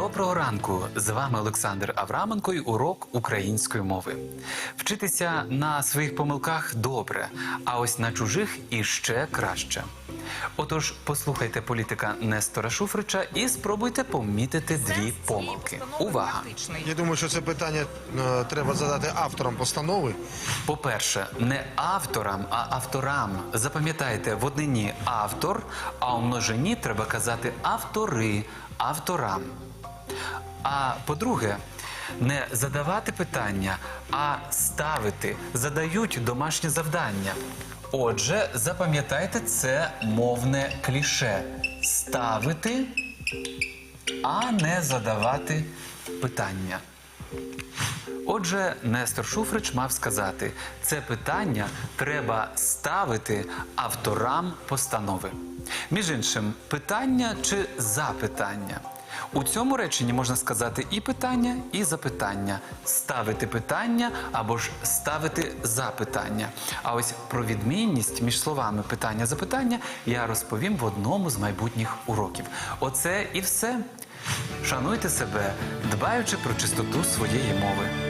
Доброго ранку! З вами Олександр Авраменко і урок української мови. Вчитися на своїх помилках добре, а ось на чужих іще краще. Отож, послухайте політика Нестора Шуфрича і спробуйте помітити дві помилки. Увага! Я думаю, що це питання е, треба задати авторам постанови. По-перше, не авторам, а авторам. Запам'ятайте, в однині автор, а у множині треба казати автори, авторам. А по-друге, не задавати питання, а ставити, задають домашнє завдання. Отже, запам'ятайте це мовне кліше. Ставити, а не задавати питання. Отже, Нестор Шуфрич мав сказати, це питання треба ставити авторам постанови. Між іншим, питання чи запитання. У цьому реченні можна сказати і питання, і запитання, ставити питання або ж ставити запитання. А ось про відмінність між словами питання-запитання я розповім в одному з майбутніх уроків. Оце і все. Шануйте себе, дбаючи про чистоту своєї мови.